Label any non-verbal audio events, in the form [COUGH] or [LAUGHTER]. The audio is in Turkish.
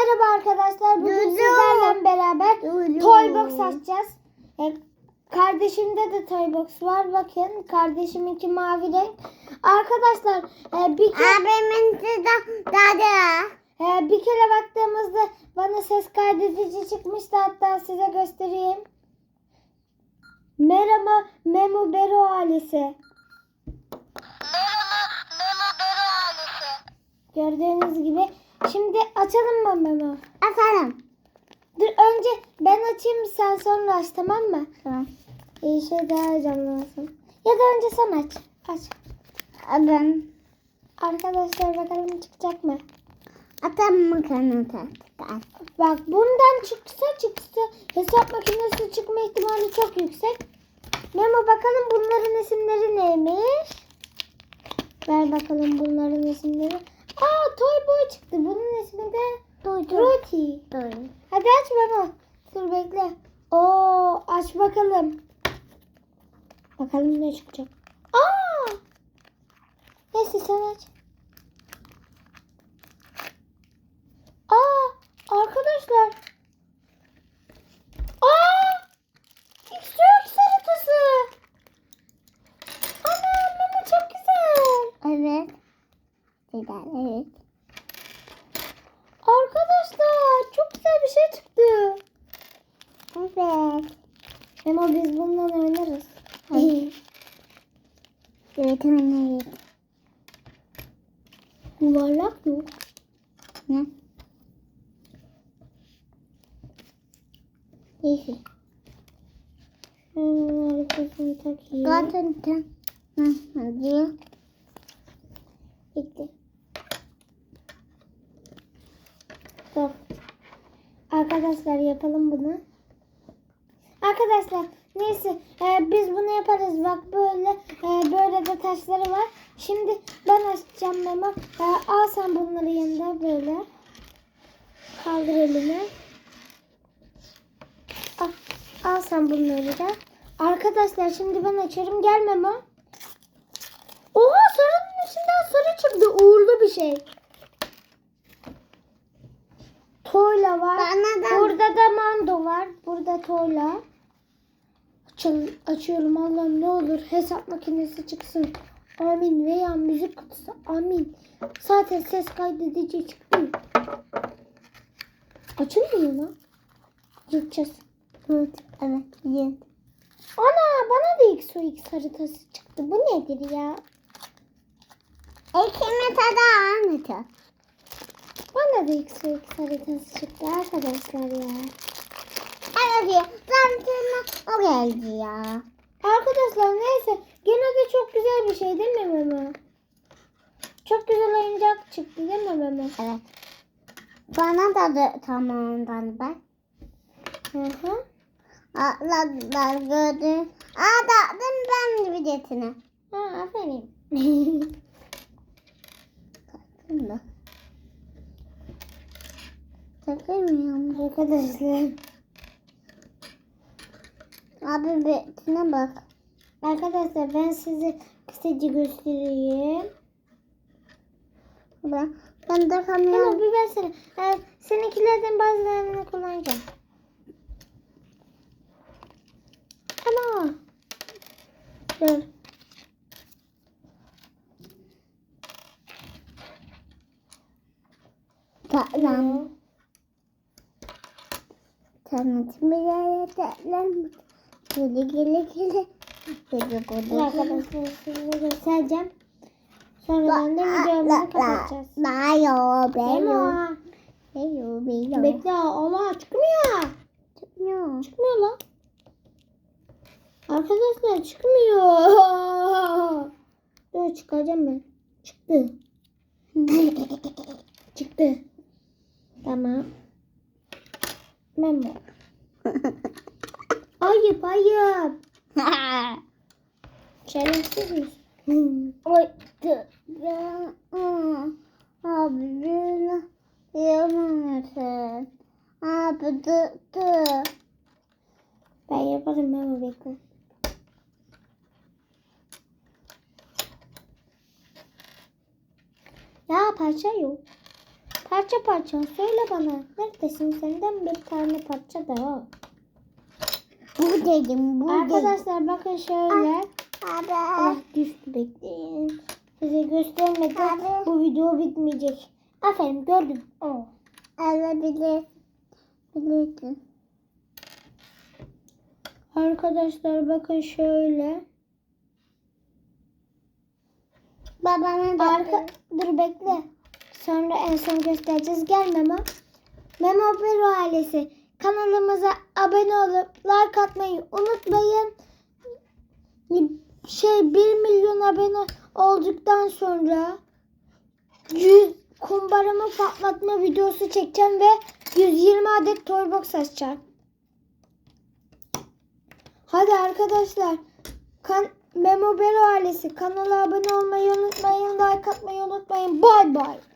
merhaba arkadaşlar. Bugün Dudu. sizlerle beraber Dudu. Toybox açacağız. E, kardeşimde de Toybox var. Bakın kardeşiminki mavi renk. Arkadaşlar e, bir kere, Abimin de dadı. e, bir kere baktığımızda bana ses kaydedici çıkmıştı. Hatta size göstereyim. Merhaba Memo Bero ailesi. Gördüğünüz gibi. Şimdi açalım mı Memo? Efendim. Dur önce ben açayım sen sonra aç tamam mı? Tamam. İyi şey daha heyecanlansın. Ya da önce sen aç. Aç. Abim. Arkadaşlar bakalım çıkacak mı? Atam mı kanata? Bak bundan çıksa çıksa hesap makinesi çıkma ihtimali çok yüksek. Memo bakalım bunların isimleri neymiş? Ver bakalım bunların isimleri. Aa Toy Boy çıktı. Bunun ismi de Roti. Doğru. Hadi aç Memo. Dur bekle. Oo aç bakalım. Bakalım ne çıkacak. Aa! Neyse sen aç. Aa! Arkadaşlar. Aa! X-Ray salatası. Ana Memo çok güzel. Evet. Güzel evet. Arkadaşlar çok güzel bir şey çıktı. Evet. Memo biz bundan oynarız. Evet evet. Yuvarlak yok. Ne? Neyse. Şunun arkasını takayım. Zaten Hı, hadi. Bitti. Dur. Arkadaşlar yapalım bunu. Arkadaşlar neyse e, biz bunu yaparız. Bak böyle e, böyle de taşları var. Şimdi ben açacağım Memo. E, al sen bunları yanında böyle. Kaldır elini. Al, al sen bunları da. Arkadaşlar şimdi ben açıyorum. Gel Memo. Oha sarının içinden sarı çıktı. Uğurlu bir şey. Toyla var. Bana da- Burada da mando var. Burada toyla. Açıyorum Allah'ım ne olur hesap makinesi çıksın. Amin veya müzik kutusu. Amin. Zaten ses kaydedici çıktı. Açılmıyor mu? Yapacağız. Evet. Evet. Evet. Ana bana da ilk su ilk haritası çıktı. Bu nedir ya? İkimiz de anlatıyor. Da ilk su ilk haritası çıktı arkadaşlar ya. Evet ya. Zaten o geldi ya. Arkadaşlar neyse gene de çok güzel bir şey değil mi Memo? Çok güzel oyuncak çıktı değil mi Memo? Evet. Bana da, da tamamdan bak. Hı hı. Atladılar gördüm. Aa tatlım ben biletini. Ha aferin. [LAUGHS] Tatlım da. Takılmıyorum. Arkadaşlar. Abi biletine bak. Arkadaşlar ben size kısaca göstereyim. Ben, ben de kamyon. bir versene. Ha, seninkilerden bazılarını kullanacağım. Ana. Dur. Tatlım. Tanıtım bir yere tatlım. Gele gele gele. Gele gele. Arkadaşlar size göstereceğim. Sonra ben de videomuzu kapatacağız. Bayo. Memo. Bayo, bayo. Bekle Allah çıkmıyor. Çıkmıyor. Çıkmıyor lan. Arkadaşlar çıkmıyor. [LAUGHS] Dur çıkaracağım ben. Çıktı. Çıktı. Tamam. Memo. Ayıp ayıp. Şerefsiz misin? Tı, ben, abi beni yapamazsın. Abi tı, tı. Ben yaparım Memo bekle. Ya parça yok. Parça parça söyle bana. Neredesin senden bir tane parça da yok. Bu dedim, bu dedim. Arkadaşlar bakın şöyle. Abi. Ah düştü bekleyin. Size göstermeden Abi. bu video bitmeyecek. Aferin gördüm. Oh. Alabilir. Bilirsin. Arkadaşlar bakın şöyle. Babana da Arka dur bekle. Sonra en son göstereceğiz. Gel Memo. Memo Pero ailesi. Kanalımıza abone olup like atmayı unutmayın. Şey 1 milyon abone olduktan sonra 100 kumbaramı patlatma videosu çekeceğim ve 120 adet toy box açacağım. Hadi arkadaşlar. Kan Memo Bero ailesi kanala abone olmayı unutmayın. Like atmayı unutmayın. Bay bay.